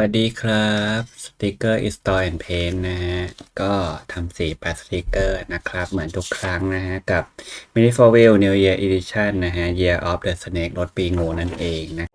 วัสดีครับสติกเกอร์ Install and Paint นะฮะ ก็ทำสีแปดสติกเกอร์นะครับ เหมือนทุกครั้งนะฮะ กับ Mini f o r w h e e l New Year Edition นะฮะ Year of the Snake รถปีงูนั่นเองนะ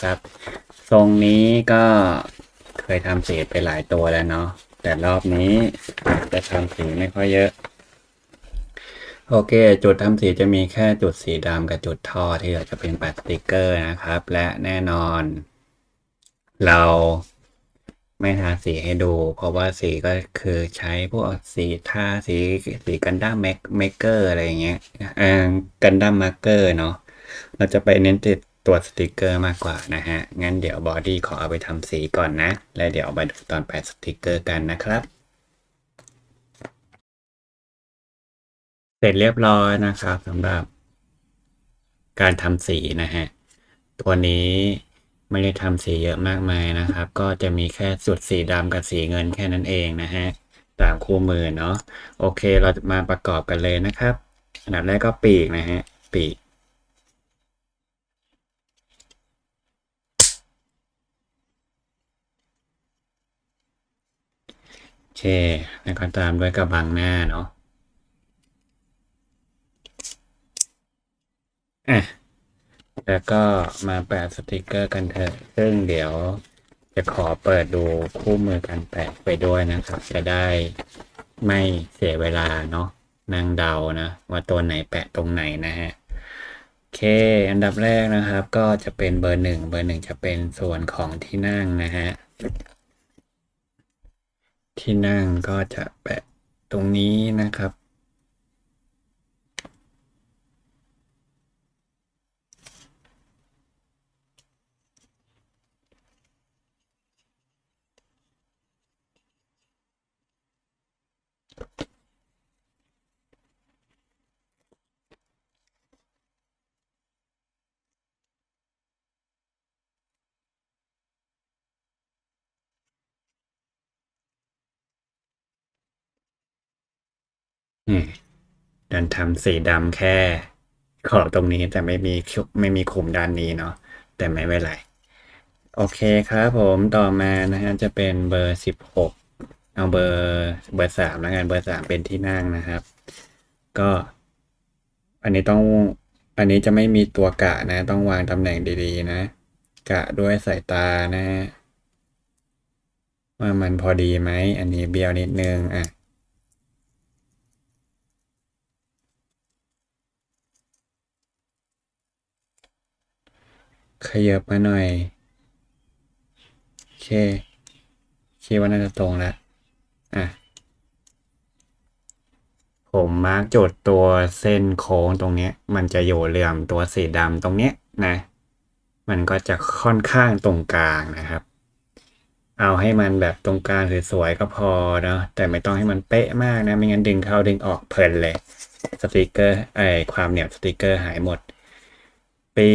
ครับ ทรงนี้ก็เคยทำสีไปหลายตัวแล้วเนาะแต่รอบนี้จะทำสีไม่ค่อยเยอะ โอเค จุดทำสีจะมีแค่จุดสีดำกับจุดท่อที่เหลือจะเป็นปัดสติกเกอร์นะครับ และแน่นอน เราไม่ทาสีให้ดู เพราะว่าสีก็คือใช้พวกสีทาสีสีกันดั้มเมกเกอร์อะไรอย่างเงี้ยเอ่อกันดั้มมาร์เกอร์เนาะเราจะไปเน้นติด ตัวสติกเกอร์มากกว่านะฮะ งั้นเดี๋ยวบอดี้ขอเอาไปทำสีก่อนนะ แล้วเดี๋ยวมาดูตอนแปะสติกเกอร์กันนะครับ เสร็จเรียบร้อยนะครับสำหรับ การทำสีนะฮะ ตัวนี้ไม่ได้ทำสีเยอะมากมายนะครับ ก็จะมีแค่จุดสีดำกับสีเงินแค่นั้นเองนะฮะตามคู่มือเนาะ โอเคเราจะมาประกอบกันเลยนะครับ อันดับแรกก็ปีกนะฮะ ปีก โอเคแล้วก็ตามด้วยกระบังหน้าเนาะอะแล้วก็มาแปะสติกเกอร์กันเถอะซึ่งเดี๋ยวจะขอเปิดดูคู่มือการแปะไปด้วยนะครับ จะได้ไม่เสียเวลาเนาะนั่งเดานะ ว่าตัวไหนแปะตรงไหนนะฮะโอเค อันดับแรกนะครับ ก็จะเป็นเบอร์หนึ่งเบอร์หนึ่งจะเป็นส่วนของที่นั่งนะฮะ ที่นั่งก็จะแปะตรงนี้นะครับ ดันทำสีดำแค่ขอบตรงนี้แต่ไม่มีไม่มีคุมด้านนี้เนาะแต่ไม่เป็นไร โอเคครับผมต่อมานะฮะจะเป็นเบอร์สิบหกเอาเบอร์เบอร์สามแล้วกันเบอร์สามเป็นที่นั่งนะครับ ก็ อันนี้ต้องอันนี้จะไม่มีตัวกะนะ ต้องวางตำแหน่งดีๆ นะ กะด้วยสายตานะฮะว่ามันพอดีไหม อันนี้เบี้ยวนิดนึงอะ ขยับมาหน่อย โอเคคิดว่าน่าจะตรงแล้ว อะ ผมมาร์กจุดตัวเส้นโค้งตรงเนี้ยมันจะอยู่เหลื่อมตัวสีดำตรงเนี้ยนะ มันก็จะค่อนข้างตรงกลางนะครับ เอาให้มันแบบตรงกลางสวยๆก็พอเนาะแต่ไม่ต้องให้มันเป๊ะมากนะ ไม่งั้นดึงเข้าดึงออกเพลินเลย สติกเกอร์ไอความเหนียวสติกเกอร์หายหมด ปี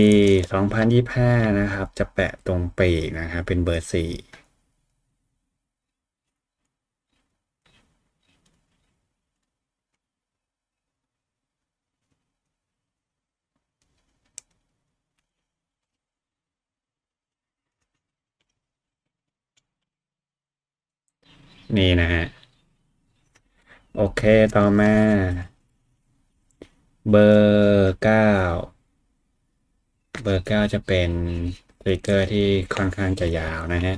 2025 นะครับ จะแปะตรงปีกนะครับ เป็นเบอร์สี่นี่นะฮะ โอเค ต่อมา เบอร์เก้า เบอร์เก้าจะเป็นสติกเกอร์ที่ค่อนข้างจะยาวนะฮะ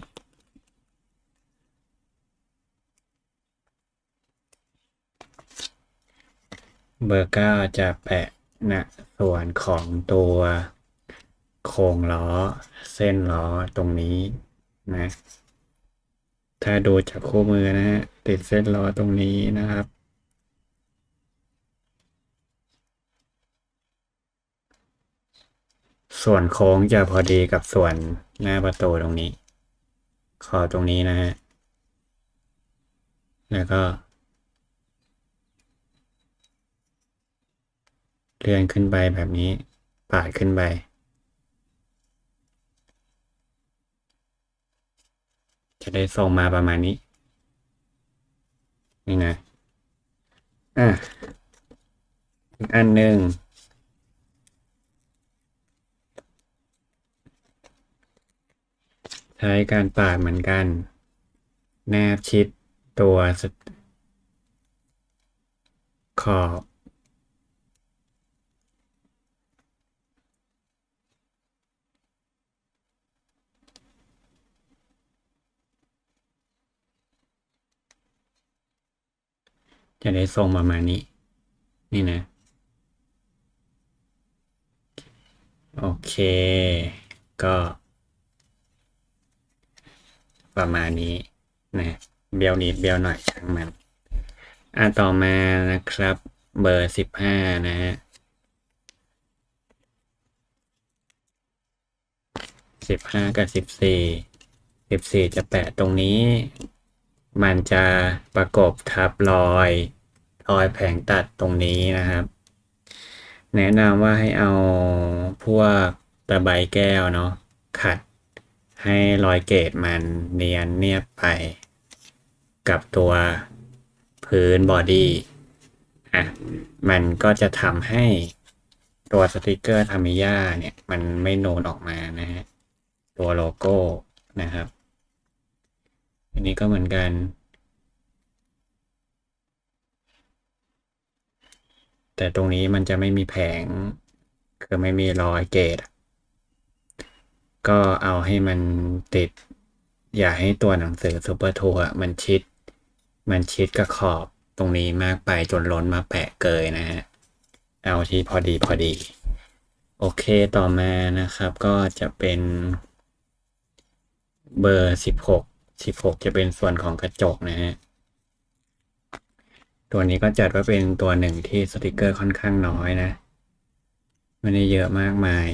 เบอร์เก้าจะแปะณส่วนของตัวโครงล้อเส้นล้อตรงนี้นะ ถ้าดูจากคู่มือนะฮะติดเส้นล้อตรงนี้นะครับ ส่วนโค้งจะพอดีกับส่วนหน้าประตูตรงนี้ ขอตรงนี้นะฮะ แล้วก็ เลื่อนขึ้นไปแบบนี้ ปาดขึ้นไป จะได้ทรงมาประมาณนี้ นี่นะ อะอีกอันหนึ่ง ใช้การปาดเหมือนกัน แนบชิดตัวขอบจะได้ทรงประมาณนี้ นี่นะ โอเค ก็ ประมาณนี้นะเบียวนิดเบียวหน่อยช่างมันอะต่อมานะครับเบอร์สิบห้านะฮะสิบห้ากับสิบสี่สิบสี่จะแปะตรงนี้ มันจะประกบทับรอยรอยแผงตัดตรงนี้นะครับ แนะนำว่าให้เอาพวกตะไบแก้วเนาะขัด ให้รอยเกตมันเนียนเนียบไป กับตัวพื้นบอดี้อะมันก็จะทำให้ตัวสติกเกอร์ทามิยาเนี่ย มันไม่โนนออกมานะฮะ ตัวโลโก้นะครับ อันนี้ก็เหมือนกันแต่ตรงนี้มันจะไม่มีแผง คือไม่มีรอยเกต ก็เอาให้มันติด อย่าให้ตัวหนังสือซูเปอร์ทัวมันชิด มันชิดกับขอบตรงนี้มากไปจนล้นมาแปะเกยนะฮะ เอาที่พอดีพอดี โอเคต่อมานะครับก็จะเป็นเบอร์สิบหกสิบหกจะเป็นส่วนของกระจกนะฮะ ตัวนี้ก็จัดว่าเป็นตัวหนึ่งที่สติกเกอร์ค่อนข้างน้อยนะ ไม่ได้เยอะมากมาย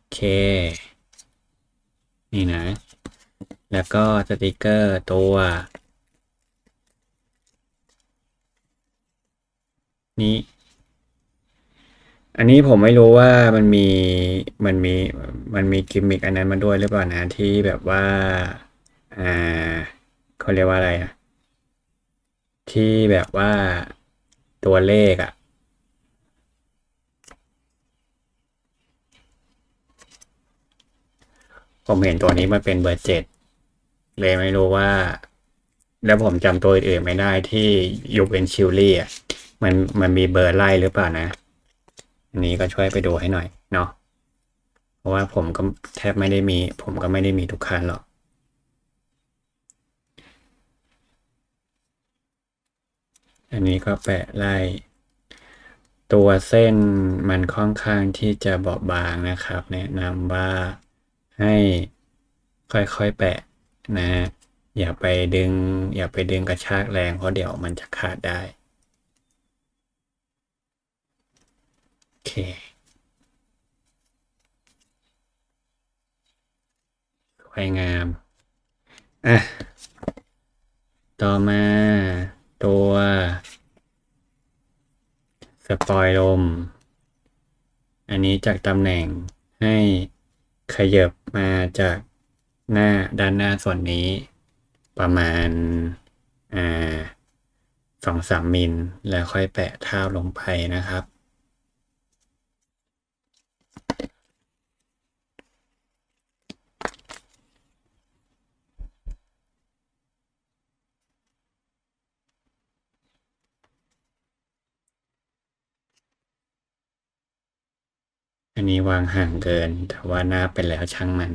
โอ เค นี่นะ แล้วก็สติกเกอร์ตัว นี้ อันนี้ผมไม่รู้ว่ามันมีมันมีมันมีกิมมิกอันนั้นมาด้วยหรือเปล่านะที่แบบว่า อ่าเขาเรียกว่าอะไรอะที่แบบว่าตัวเลขอะ ผมเห็นตัวนี้มันเป็นเบอร์เจ็ดเลยไม่รู้ว่า แล้วผมจำตัวอื่นไม่ได้ที่ยู่เป็นชิลลี่อะมันมันมีเบอร์ไล่หรือเปล่านะ อันนี้ก็ช่วยไปดูให้หน่อยเนาะเพราะว่าผมก็แทบไม่ได้มี ผมก็ไม่ได้มีทุกคันหรอกอันนี้ก็แปะไล่ ตัวเส้นมันค่อนข้างที่จะบอบบางนะครับ แนะนำว่า ให้ค่อยๆแปะนะอย่าไปดึง อย่าไปดึงกระชากแรงเพราะเดี๋ยวมันจะขาดได้โอเคสวยงามอะต่อมาตัวสปอยลม อันนี้จากตำแหน่งให้ ขยับมาจากหน้าด้านหน้าส่วนนี้ ประมาณอ่าสองสามมิลแล้วค่อยแปะเท้าลงไปนะครับ อันนี้วางห่างเกิน แต่ว่าหน้าเป็นแล้วช่างมัน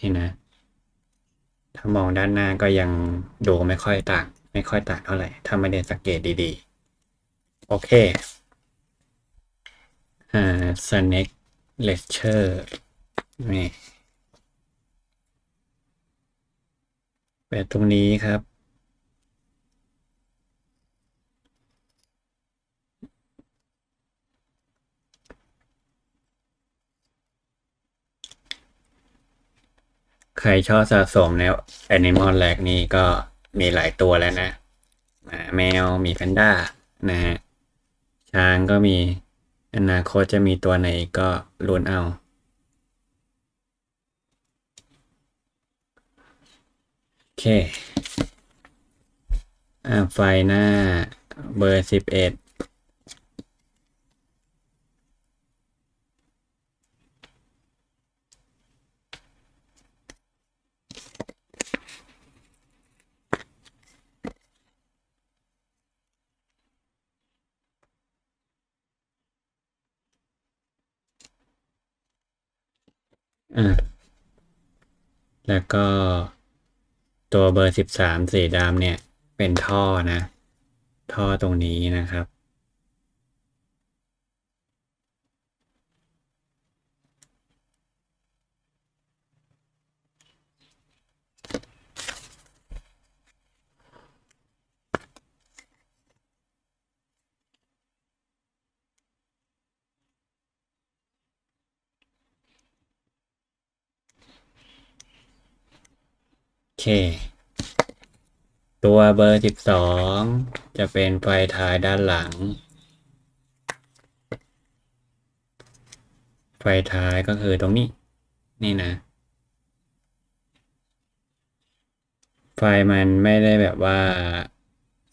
นี่นะ ถ้ามองด้านหน้าก็ยังดูไม่ค่อยต่าง ไม่ค่อยต่างเท่าไหร่ ถ้าไม่ได้สังเกตดีๆ โอเค อ่า snake lecture นี่แปะตรงนี้ครับ ใครชอบสะสมแนวแอนิมอลแลกนี่ก็มีหลายตัวแล้วนะแมวมีแพนด้านะฮะช้างก็มีอนาคตจะมีตัวไหนก็ลุ้นเอา โอเค อ่าไฟหน้าเบอร์สิบเอ็ด อะแล้วก็ตัวเบอร์สิบสามสีดำเนี่ย เป็นท่อนะ ท่อตรงนี้นะครับ เค ตัวเบอร์สิบสองจะเป็นไฟท้ายด้านหลัง ไฟท้ายก็คือตรงนี้ นี่นะ ไฟมันไม่ได้แบบว่า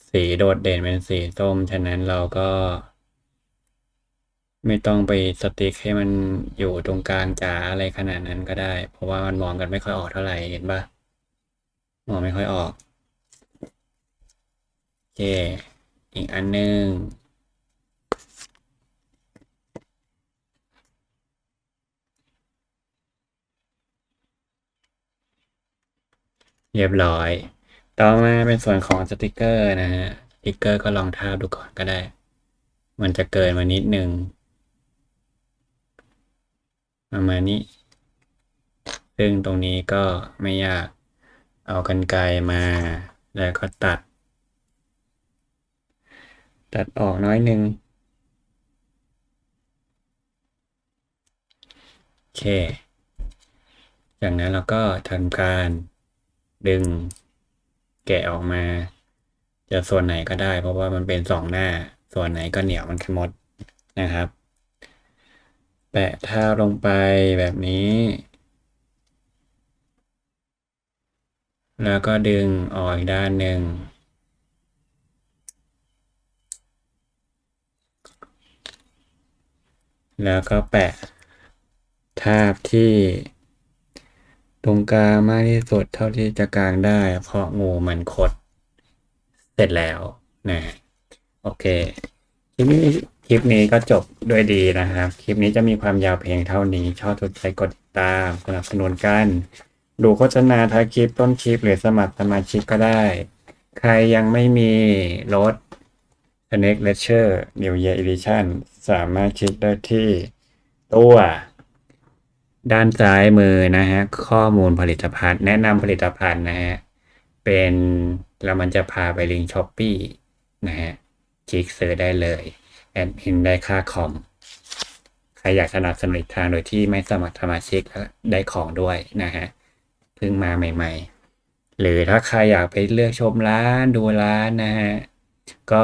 สีโดดเด่นเป็นสีส้ม ฉะนั้นเราก็ ไม่ต้องไปสติ๊กให้มันอยู่ตรงกลางจ๋าอะไรขนาดนั้นก็ได้ เพราะว่ามันมองกันไม่ค่อยออกเท่าไหร่เห็นปะ มองไม่ค่อยออก โอเค อีกอันหนึ่งเรียบร้อย ต่อมาเป็นส่วนของสติกเกอร์นะฮะ สติกเกอร์ก็ลองทาบดูก่อนก็ได้ มันจะเกินมานิดนึงประมาณนี้ ซึ่งตรงนี้ก็ไม่ยาก เอากรรไกรมา แล้วก็ตัด ตัดออกน้อยหนึ่งโอเค จากนั้นเราก็ทำการดึงแกะออกมา จะส่วนไหนก็ได้ เพราะว่ามันเป็นสองหน้า ส่วนไหนก็เหนียวมันหมดนะครับ แปะทาลงไปแบบนี้ แล้วก็ดึงออกอีกด้านหนึ่ง แล้วก็แปะทาบที่ ตรงกลางมากที่สุดเท่าที่จะกลางได้ เพราะงูมันคด เสร็จแล้วนะโอเคคลิปนี้คลิปนี้ก็จบด้วยดีนะครับ คลิปนี้จะมีความยาวเพียงเท่านี้ ชอบถูกใจกดติดตามสนับสนุนกัน ดูโฆษณาท้ายคลิปต้นคลิปหรือสมัครสมาชิกก็ได้ ใครยังไม่มีรถ Snake Ledger New Year Edition สามารถคลิกได้ที่ตัว ด้านซ้ายมือนะฮะ ข้อมูลผลิตภัณฑ์ แนะนำผลิตภัณฑ์นะฮะ เป็นแล้วมันจะพาไปลิงก์ช้อปปี้นะฮะ คลิกซื้อได้เลย แอดมินได้ค่าคอมใครอยากสนับสนุนทางโดยที่ไม่สมัครสมาชิกได้ของด้วยนะฮะ เพิ่งมาใหม่ ๆ หรือถ้าใครอยากไปเลือกชมร้านดูร้านนะฮะ ก็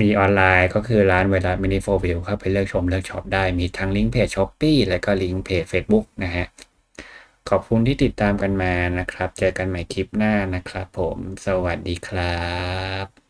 มีออนไลน์ก็คือร้านเวลามินิโฟวิวเข้าไปเลือกชมเลือกช็อปได้มีทั้งลิงก์เพจช้อปปี้และก็ลิงก์เพจ Facebook นะฮะ ขอบคุณที่ติดตามกันมานะครับ เจอกันใหม่คลิปหน้านะครับผม สวัสดีครับ